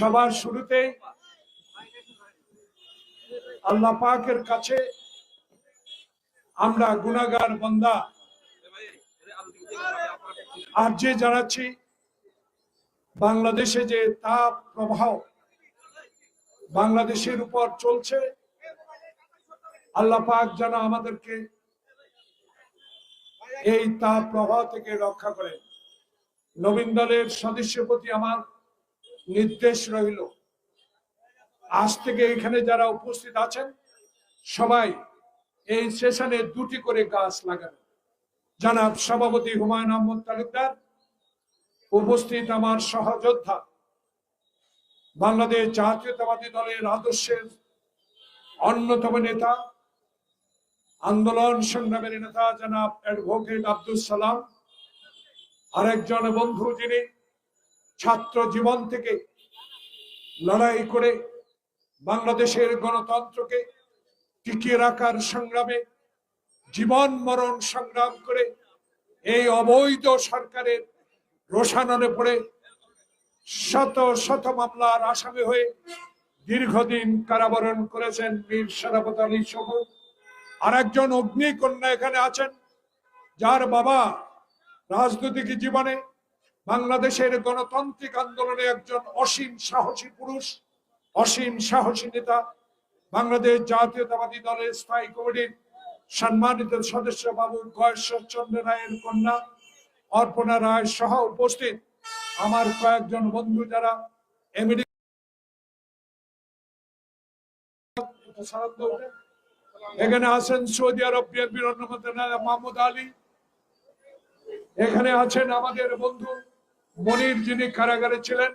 সবার শুরুতে আল্লাহ পাকের কাছে আমরা গুনাগার বন্দা। আর যে জানাচ্ছি, বাংলাদেশে যে তাপ প্রবাহ বাংলাদেশের উপর চলছে, আল্লাহ পাক যেন আমাদেরকে এই তাপ প্রবাহ থেকে রক্ষা করেন। নবীন দলের সদস্যের প্রতি আমার নির্দেশ রইল। আজ থেকে এখানে যারা উপস্থিত আছেন, সবাই এই সেশনে দুটি করে গাছ লাগাবেন জানাব সভাপতি হুমায়ুন আহমদ তালুকদার, উপস্থিত আমার সহযোদ্ধা, বাংলাদেশ জাতীয়তাবাদী দলের আদর্শের অন্যতম নেতা, আন্দোলন সংগ্রামের নেতা জনাব অ্যাডভোকেট আব্দুল সালাম, আরেকজন বন্ধু যিনি ছাত্র জীবন থেকে লড়াই করে বাংলাদেশের গণতন্ত্রকে টিকিয়ে রাখার সংগ্রামে, জীবন মরণ সংগ্রাম করে এই অবৈধ সরকারের রোষাননে পড়ে শত শত মামলার আসামি হয়ে দীর্ঘদিন কারাবরণ করেছেন বীর সরাফত আলী সহ আর একজন অগ্নিকন্যা এখানে আছেন, যার বাবা রাজনৈতিক জীবনে বাংলাদেশের গণতান্ত্রিক আন্দোলনে একজন অসীম সাহসী পুরুষ, অসীম সাহসী নেতা, বাংলাদেশ জাতীয়তাবাদী দলের স্থায়ী কমিটির সম্মানিত সদস্য বাবু গয়েশ্বর চন্দ্র রায়ের কন্যা অর্পণা রায় সহ উপস্থিত আমার কয়েকজন বন্ধু যারা এমডি এখানে আছেন সৌদি আরব বিএনপির অন্যতম মাহমুদ আলী। এখানে আছেন আমাদের বন্ধু মনির যিনি কারাগারে ছিলেন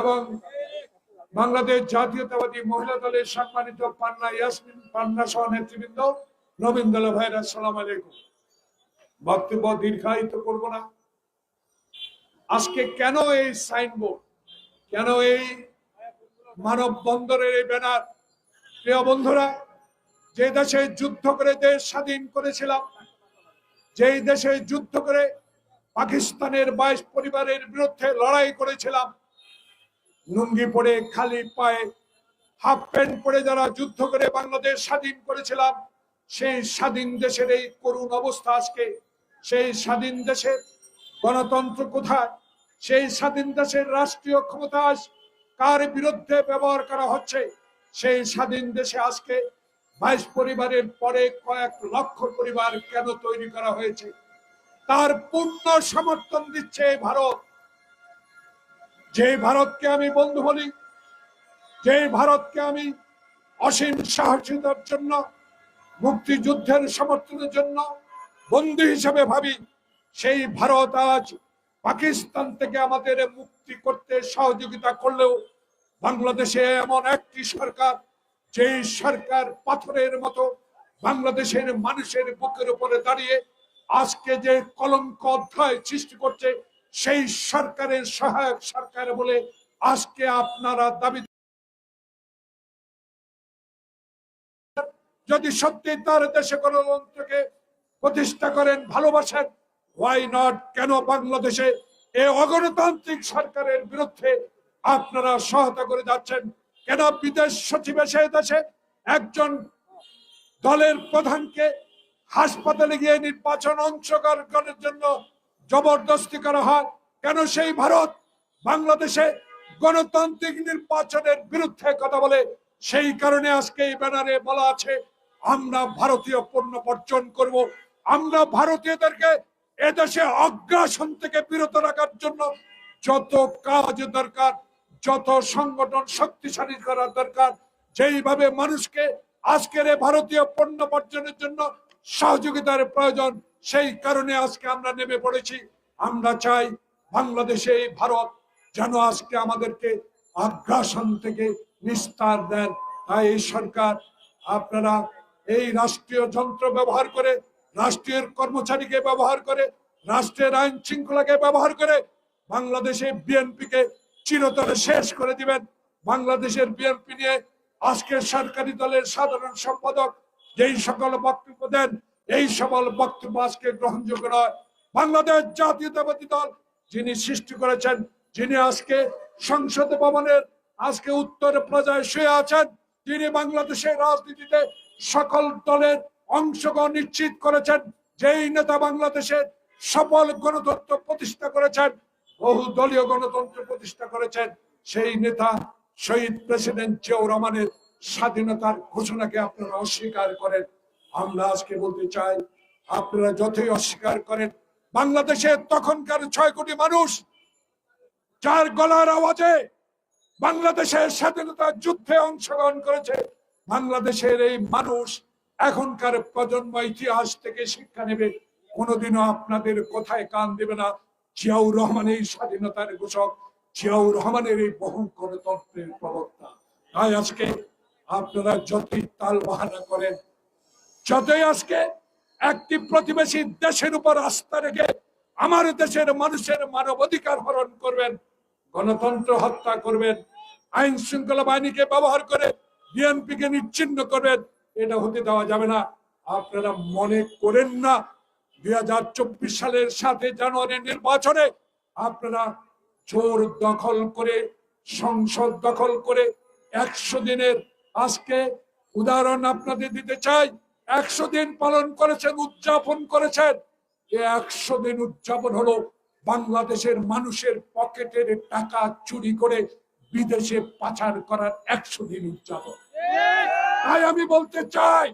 এবং বাংলাদেশ জাতীয়তাবাদী মহিলা দলের সম্মানিত পান্না ইয়াসমিন, পান্না সহ নেতৃবৃন্দ নবীন দল ভাইরা সালাম আলাইকুম। বক্তব্য দীর্ঘায়িত করব না। আজকে কেন এই সাইনবোর্ড, কেন এই মানব বন্দরের এই ব্যানার? প্রিয় বন্ধুরা যে দেশে যুদ্ধ করে দেশ স্বাধীন করেছিলাম, যেই দেশে যুদ্ধ করে পাকিস্তানের বাইশ পরিবারের বিরুদ্ধে লড়াই করেছিলাম। লুঙ্গি পরে, খালি পায়ে, হাফ প্যান্ট পরে যারা যুদ্ধ করে বাংলাদেশ স্বাধীন করেছিলাম, সেই স্বাধীন দেশের এই করুণ অবস্থা আজকে, সেই স্বাধীন দেশের গণতন্ত্র কোথায়, সেই স্বাধীন দেশের রাষ্ট্রীয় ক্ষমতা কার বিরুদ্ধে ব্যবহার করা হচ্ছে, সেই স্বাধীন দেশে আজকে বাইশ পরিবারের পরে কয়েক লক্ষ পরিবার কেন তৈরি করা হয়েছে? তার পূর্ণ সমর্থন দিচ্ছে ভারত। যে ভারতকে আমি বন্ধু বলি, যে ভারতকে আমি অসীম সাহসিতার জন্য, মুক্তিযুদ্ধের সমর্থনের জন্য বন্ধু হিসেবে ভাবি, সেই ভারত আজ পাকিস্তান থেকে আমাদের মুক্তি করতে সহযোগিতা করলেও বাংলাদেশে এমন একটি সরকার, যেই সরকার পাথরের মতো বাংলাদেশের মানুষের বুকের উপরে দাঁড়িয়ে আজকে যে কলঙ্ক অধ্যায় সৃষ্টি করছে, সেই সরকারের সহায়ক সরকার বলে আজকে আপনারা দাবি যদি সত্যি তার দেশে গণতন্ত্রকে প্রতিষ্ঠা করেন, ভালোবাসেন হোয়াই নট কেন বাংলাদেশে এ অগণতান্ত্রিক সরকারের বিরুদ্ধে আপনারা সহায়তা করে যাচ্ছেন? কেন বিদেশ সচিব এসে দেশে একজন দলের প্রধানকে হাসপাতালে গিয়ে নির্বাচন অংশগ্রহণের জন্য জবরদস্তি করা হয়। কেন সেই ভারত? বাংলাদেশে গণতান্ত্রিক নির্বাচনের বিরুদ্ধে কথা বলে। সেই কারণে আজকে এই ব্যানারে বলা আছে, আমরা ভারতীয় পণ্য বর্জন করব। আমরা ভারতীয়দেরকে এদেশে অগ্রাসন থেকে বিরত রাখার জন্য যত কাজ দরকার, যত সংগঠন শক্তিশালী করার দরকার, যেইভাবে মানুষকে আজকের ভারতীয় পণ্য বর্জনের জন্য সহযোগিতার প্রয়োজন, সেই কারণে আজকে আমরা নেমে পড়েছি। আমরা চাই বাংলাদেশে ভারত যেন আজকে আমাদেরকে আগ্রাসন থেকে নিস্তার দেন। তাই এই সরকার, আপনারা এই রাষ্ট্রীয় যন্ত্র ব্যবহার করে, রাষ্ট্রীয় কর্মচারীকে ব্যবহার করে, রাষ্ট্রের আইন শৃঙ্খলাকে ব্যবহার করে বাংলাদেশে বিএনপিকে চিরতরে শেষ করে দিবেন। বাংলাদেশের বিএনপি নিয়ে আজকে সরকারি দলের সাধারণ সম্পাদক যেই সকল বক্তব্য দেন, এই সকল বক্তব্য আজকে গ্রহণযোগ্য নয়। বাংলাদেশ জাতীয়তাবাদী দল যিনি সৃষ্টি করেছেন, যিনি আজকে সংসদ ভবনের, আজকে উত্তর প্লাজায় শুয়ে আছেন, তিনি বাংলাদেশের রাজনীতিতে সকল দলের অংশগ্রহণ নিশ্চিত করেছেন, যেই নেতা বাংলাদেশের সফল গণতন্ত্র প্রতিষ্ঠা করেছেন, বহু দলীয় গণতন্ত্র প্রতিষ্ঠা করেছেন, সেই নেতা শহীদ প্রেসিডেন্ট জিয়াউর রহমানের স্বাধীনতার ঘোষণাকে আপনারা অস্বীকার করেন। আমরা আজকে বলতে চাই, আপনারা যতই অস্বীকার করেন বাংলাদেশের তখনকার ছয় কোটি মানুষ যার গলার আওয়াজে বাংলাদেশের স্বাধীনতা যুদ্ধে অংশগ্রহণ করেছে, বাংলাদেশের এই মানুষ এখনকার প্রজন্ম ইতিহাস থেকে শিক্ষা নেবে। কোনোদিনও আপনাদের কোথায় কান দেবে না জিয়াউর রহমান এই স্বাধীনতার ঘোষক, জিয়াউর রহমানের এই বহু গণতন্ত্রের প্রবক্তা। তাই আজকে আপনারা যতই তাল বাহানা করেন, যতই আজকে একটি প্রতিবেশী দেশের উপর আস্থা রেখে আমার দেশের মানুষের মানব অধিকার হরণ করবেন, গণতন্ত্র হত্যা করবেন, আইন শৃঙ্খলা বাহিনীকে ব্যবহার করে বিএনপি কে নিচ্ছিন্ন করবেন, এটা হতে দেওয়া যাবে না। আপনারা মনে করেন না, দুই হাজার চব্বিশ সালের সাথে জানুয়ারি নির্বাচনে আপনারা জোর দখল করে, সংসদ দখল করে একশো দিনের আজকে উদাহরণ আপনাদের দিতে চাই। একশো দিন পালন করেছেন, উদযাপন করেছেন। যে একশো দিন উদযাপন হলো বাংলাদেশের মানুষের পকেটের টাকা চুরি করে বিদেশে পাচার করার একশো দিন উদযাপন। তাই আমি বলতে চাই,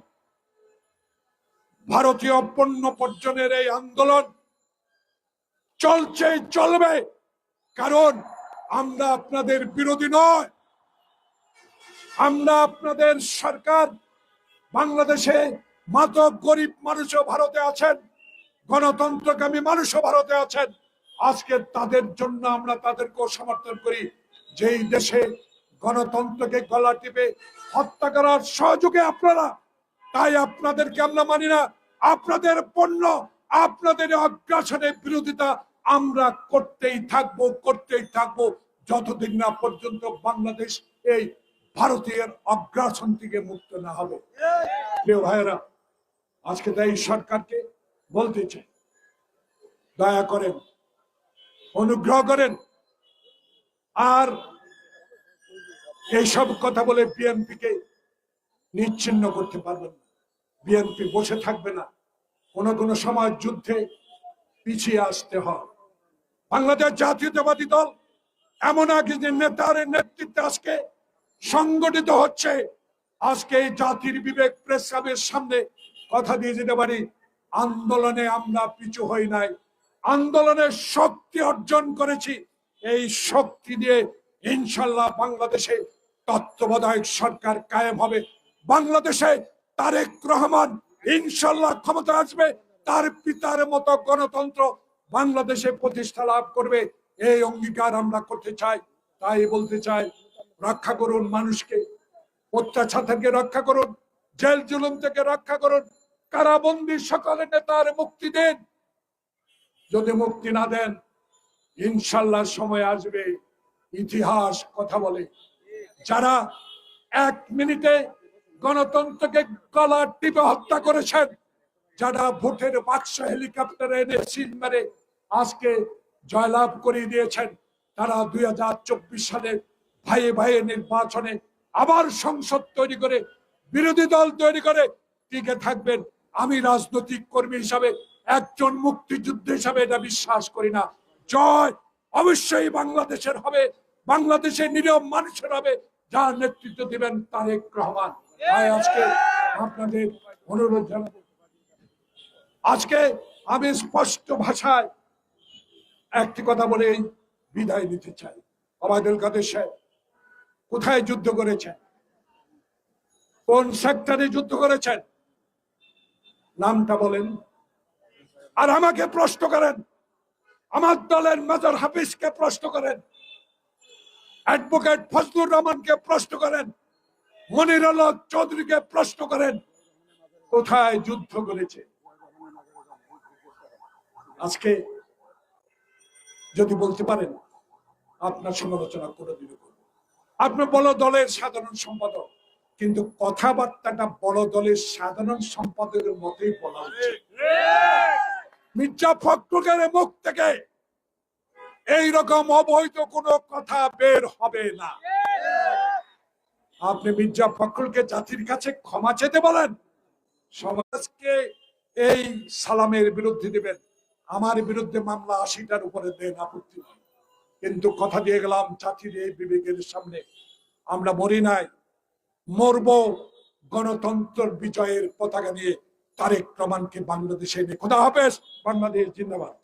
ভারতীয় পণ্য বর্জনের এই আন্দোলন চলছে, চলবে। কারণ আমরা আপনাদের বিরোধী নয়। আমরা আপনাদের সরকার, বাংলাদেশে মাত্র গরিব মানুষও ভারতে আছেন গণতন্ত্রকামী মানুষও ভারতে আছেন। আজকে তাদের জন্য আমরা তাদেরকেও সমর্থন করি, যেই দেশে গণতন্ত্রকে গলা টিপে হত্যা করার সহযোগে আপনারা, তাই আপনাদেরকে আমরা মানি না। আপনাদের পণ্য, আপনাদের অগ্রাসনের বিরোধিতা আমরা করতেই থাকব করতেই থাকব। যতদিন না পর্যন্ত বাংলাদেশ এই ভারতীয় অগ্রাসন থেকে মুক্ত না হবে। ভাইয়েরা, আজকে তাই সরকারকে বলতে চাই, দয়া করেন, অনুগ্রহ করেন, আর এইসব কথা বলে বিএনপি কে নিচ্ছিন্ন করতে পারবেন না। বিএনপি বসে থাকবে না। কোন কোন সময় যুদ্ধে পিছিয়ে আসতে হয়। বাংলাদেশ জাতীয়তাবাদী দল, এমন এক যে নেতার নেতৃত্বে আজকে সংগঠিত হচ্ছে। আজকে জাতির বিবেক প্রেস ক্লাবের সামনে কথা দিয়ে যেতে পারি। আন্দোলনে আমরা পিছু হই নাই। আন্দোলনের শক্তি অর্জন করেছি। এই শক্তি দিয়ে ইনশাল্লাহ বাংলাদেশে তত্ত্বাবধায়ক সরকার কায়েম হবে। বাংলাদেশে তারেক রহমান ইনশাল্লাহ ক্ষমতা আসবে। তার পিতার মতো গণতন্ত্র বাংলাদেশে প্রতিষ্ঠা লাভ করবে। এই অঙ্গীকার আমরা করতে চাই। তাই বলতে চাই রক্ষা করুন মানুষকে। অত্যাচার থেকে রক্ষা করুন, জেল জুলুম থেকে রক্ষা করুন, কারাবন্দি সকলে নেতার মুক্তি দেন। যদি মুক্তি না দেন, ইনশাল্লাহ সময় আসবে, ইতিহাস কথা বলে। যারা এক মিনিটে গণতন্ত্রকে গলা টিপে হত্যা করেছেন, যারা ভোটের বাক্স হেলিকপ্টারে এনে সিল মেরে আজকে জয়লাভ করিয়ে দিয়েছেন, তারা দুই হাজার চব্বিশ সালে ভাইয়ে ভাইয়ে নির্বাচনে আবার সংসদ তৈরি করে, বিরোধী দল তৈরি করে, টিকে থাকবেন। আমি রাজনৈতিক কর্মী হিসাবে, একজন মুক্তিযুদ্ধ হিসাবে এটা বিশ্বাস করি না। জয় অবশ্যই বাংলাদেশের হবে বাংলাদেশের নিরব মানুষের হবে। যার নেতৃত্ব দিবেন তারেক রহমান। তাই আজকে আপনাদের অনুরোধ জানাব। আজকে আমি স্পষ্ট ভাষায় একটি কথা বলে বিদায় নিতে চাই। অবায়দুল কাদের সাহেব কোথায় যুদ্ধ করেছেন? কোন সেক্টরে যুদ্ধ করেছেন? নামটা বলেন। আর আমাকে প্রশ্ন করেন। আমার দলের মেজর হাফিজকে প্রশ্ন করেন। অ্যাডভোকেট ফজলুর রহমানকে প্রশ্ন করেন। মনির আল্লাহ চৌধুরীকে প্রশ্ন করেন, কোথায় যুদ্ধ করেছে? আজকে যদি বলতে পারেন, আপনার সমালোচনা করে দিবে আপনার বড় দলের সাধারণ সম্পাদক, কিন্তু কথাবার্তাটা বড় দলের সাধারণ সম্পাদকের মতোই বলা মির্জা ফখরুলের মুখ থেকে এই রকম অবৈধ কোনো কথা বের হবে না। আপনি মির্জা ফখরুলকে জাতির কাছে ক্ষমা চেতে বলেন, সমাজকে এই সালামের বিরুদ্ধে দিবেন। আমার বিরুদ্ধে মামলা আশিটার উপরে দেন আপত্তি নেই। কিন্তু কথা দিয়ে গেলাম জাতির এই বিবেকের সামনে। আমরা মরি নাই, মরব গণতন্ত্র বিজয়ের পতাকা নিয়ে তারেক রহমানকে বাংলাদেশে এনে। খোদা হাফেজ, বাংলাদেশ জিন্দাবাদ।